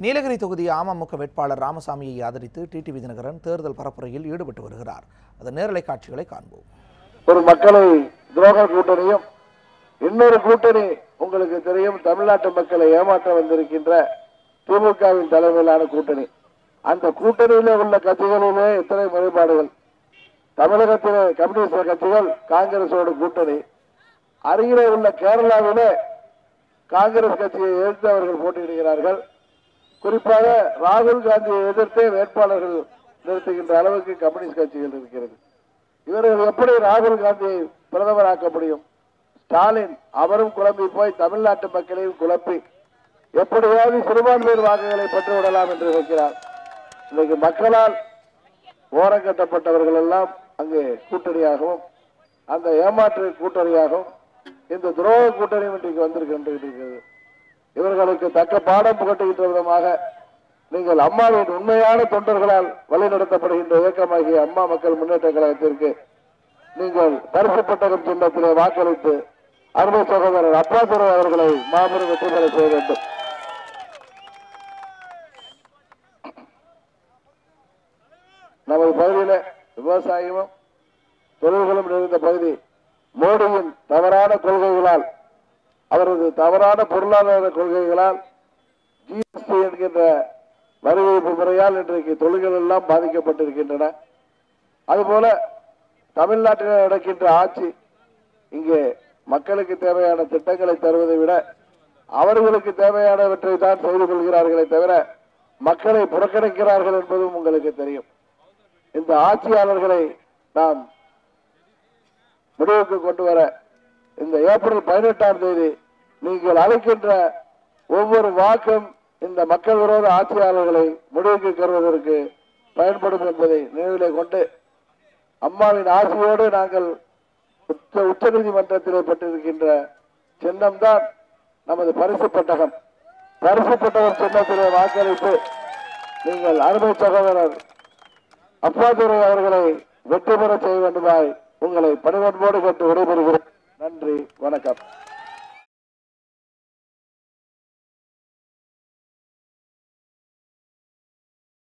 நீலகிரி தொகுதி அமமுக வேட்பாளர் ராமசாமியை ஆதரித்து டிடிவி தினகரன் தேர்தல் பரப்புரையில் ஈடுபட்டு வருகிறார். அதன் நேரலை காட்சிகளை காண்போம். ஒரு மக்களை துரோக கூட்டணியும் இன்னொரு கூட்டணி உங்களுக்கு தெரியும் தமிழ்நாட்டு மக்களை ஏமாற்ற வந்திருக்கின்ற திமுகவின் தலைமையிலான கூட்டணி. அந்த கூட்டணியில உள்ள கட்சிகளிலே எத்தனை முறைப்பாடுகள்? தமிழகத்திலே கம்யூனிஸ்ட் கட்சிகள் காங்கிரஸோட கூட்டணி. அருகிலே உள்ள கேரளாவிலே காங்கிரஸ் கட்சியை எதிர்த்து அவர்கள் போட்டியிடுகிறார்கள். குறிப்பாக ராகுல் காந்தியை எதிர்த்தே வேட்பாளர்கள் நிறுத்துகின்ற அளவுக்கு கம்யூனிஸ்ட் கட்சிகள் இருக்கிறது. இவர்கள் எப்படி ராகுல் காந்தியை பிரதமராக்க முடியும்? ஸ்டாலின் அவரும் குழம்பி போய் தமிழ்நாட்டு மக்களையும் குழப்பி எப்படியாவது சிறுபான்மையர் வாக்குகளை பெற்று விடலாம் என்று நினைக்கிறார். இன்னைக்கு மக்களால் ஓரங்கட்டப்பட்டவர்கள் எல்லாம் அங்கே கூட்டணியாகவும் அந்த ஏமாற்று கூட்டணியாகவும் இந்த துரோக கூட்டணியும் இன்றைக்கு வந்திருக்கின்றது இவர்களுக்கு தக்க பாடம் புகட்டுகின்ற விதமாக நீங்கள் அம்மாவின் உண்மையான தொண்டர்களால் வழிநடத்தப்படுகின்ற இயக்கமாகிய அம்மா மக்கள் முன்னேற்ற கழகத்திற்கு நீங்கள் பரிசு பெட்டகம் சின்னத்திலே வாக்களித்து அருமை சகோதரர் அப்பாதுரை அவர்களை மாபெரும் வெற்றி பெற செய்ய வேண்டும். நமது பகுதியில விவசாயமும் தொழில்களும் நிறைந்த பகுதி. மோடியின் தவறான கொள்கைகளால் அவரது தவறான பொருளாதார கொள்கைகளால் ஜிஎஸ்டி என்கின்ற வரி வைப்பு முறையால் இன்றைக்கு தொழில்கள் எல்லாம் பாதிக்கப்பட்டிருக்கின்றன. அதுபோல தமிழ்நாட்டில் நடக்கின்ற ஆட்சி இங்கே மக்களுக்கு தேவையான திட்டங்களை தருவதை விட அவர்களுக்கு தேவையானவற்றை தான் செய்து கொள்கிறார்களே தவிர மக்களை புறக்கணிக்கிறார்கள் என்பதும் உங்களுக்கு தெரியும். இந்த ஆட்சியாளர்களை நாம் முடிவுக்கு கொண்டு வர இந்த ஏப்ரல் பதினெட்டாம் தேதி நீங்கள் அழைக்கின்ற ஒவ்வொரு வாக்கும் இந்த மக்கள் விரோத ஆட்சியாளர்களை முடிவுக்கு கருவதற்கு பயன்படும் என்பதை நினைவிலே கொண்டு அம்மாவின் ஆசையோடு நாங்கள் உச்ச உச்ச நீதிமன்றத்திலே பெற்றிருக்கின்ற சின்னம்தான் நமது பரிசு பெட்டகம். பரிசு பெட்டகம் சின்னத்திலே வாக்களித்து நீங்கள் அருமை சகோதரர் அப்பாதுரை அவர்களை வெற்றி பெற செய்ய வேண்டுமாய் உங்களை பணிவன்போடு கேட்டு விடைபெறுகிறேன். நன்றி வணக்கம்.